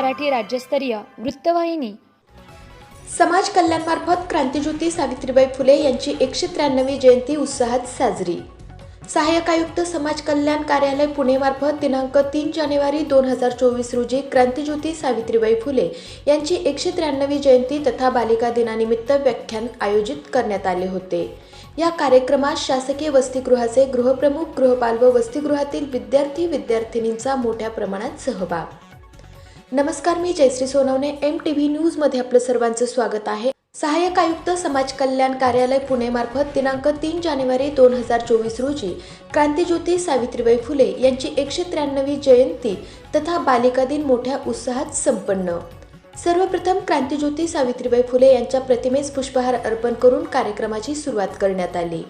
मराठी राज्यस्तरीय वृत्तवाहिनी. समाज कल्याणमार्फत क्रांतिज्योती सावित्रीबाई फुले यांची एकशे त्र्याण्णवी जयंती उत्साहात साजरी. सहाय्यक आयुक्त समाज कल्याण कार्यालय पुणेमार्फत दिनांक तीन जानेवारी दोन हजार चोवीस रोजी क्रांतिज्योती सावित्रीबाई फुले यांची एकशे त्र्याण्णवी जयंती तथा बालिका दिनानिमित्त व्याख्यान आयोजित करण्यात आले होते. या कार्यक्रमात शासकीय वसतिगृहाचे गृहप्रमुख गृहपाल व वसतिगृहातील विद्यार्थी विद्यार्थिनींचा मोठ्या प्रमाणात सहभाग. नमस्कार मी Jayashree Sonawane. M T V न्यूजमध्ये आपलं सर्वांचं स्वागत आहे. सहाय्यक आयुक्त समाज कल्याण कार्यालय पुणेमार्फत दिनांक तीन जानेवारी दोन हजार चोवीस रोजी क्रांतीज्योती सावित्रीबाई फुले यांची एकशे त्र्याण्णवी जयंती तथा बालिका दिन मोठ्या उत्साहात संपन्न. सर्वप्रथम क्रांतीज्योती सावित्रीबाई फुले यांच्या प्रतिमेस पुष्पहार अर्पण करून कार्यक्रमाची सुरुवात करण्यात आली.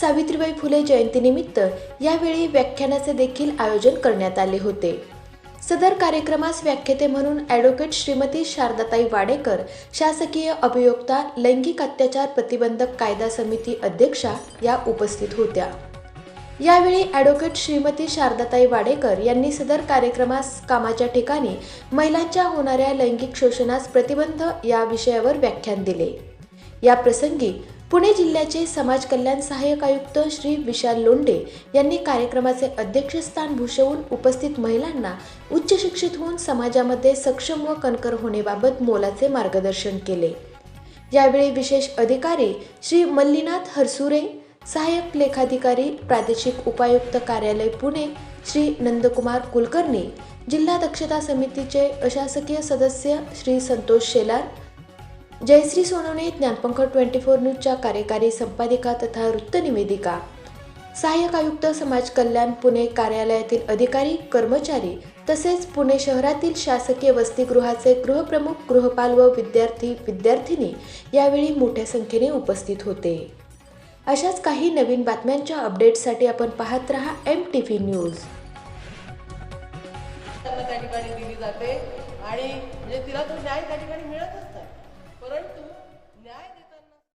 सावित्रीबाई फुले जयंतीनिमित्त यावेळी व्याख्यानाचे देखील आयोजन करण्यात आले होते. सदर कार्यक्रमास व्याख्याते म्हणून ॲडव्होकेट श्रीमती शारदाताई वाडेकर शासकीय अभियोक्ता लैंगिक अत्याचार प्रतिबंधक कायदा समिती अध्यक्षा या उपस्थित होत्या. यावेळी ॲडव्होकेट श्रीमती शारदाताई वाडेकर यांनी सदर कार्यक्रमास कामाच्या ठिकाणी महिलांच्या होणाऱ्या लैंगिक शोषणास प्रतिबंध या विषयावर व्याख्यान दिले. या प्रसंगी पुणे जिल्ह्याचे समाज कल्याण सहाय्यक आयुक्त श्री विशाल लोंडे यांनी कार्यक्रमाचे अध्यक्षस्थान भूषवून उपस्थित महिलांना उच्च शिक्षित होऊन समाजामध्ये सक्षम व कणकर होण्याबाबत मोलाचे मार्गदर्शन केले. यावेळी विशेष अधिकारी श्री मल्लीनाथ हरसुरे सहाय्यक लेखाधिकारी प्रादेशिक उपायुक्त कार्यालय पुणे श्री नंदकुमार कुलकर्णी जिल्हा दक्षता समितीचे अशासकीय सदस्य श्री संतोष शेलार जयश्री सोनवणे ज्ञानपंख ट्वेंटी फोर न्यूजच्या कार्यकारी संपादिका तथा वृत्तनिवेदिका सहाय्यक आयुक्त समाज कल्याण पुणे कार्यालयातील अधिकारी कर्मचारी तसेच पुणे शहरातील शासकीय वसतिगृहाचे गृहप्रमुख गृहपाल व विद्यार्थी विद्यार्थिनी यावेळी मोठ्या संख्येने उपस्थित होते. अशाच काही नवीन बातम्यांच्या अपडेट्ससाठी आपण पाहत रहा एम टी व्ही न्यूज. त्या ठिकाणी दिली जाते आणि म्हणजे तिला तो न्याय त्या ठिकाणी मिळतच Foram tudo.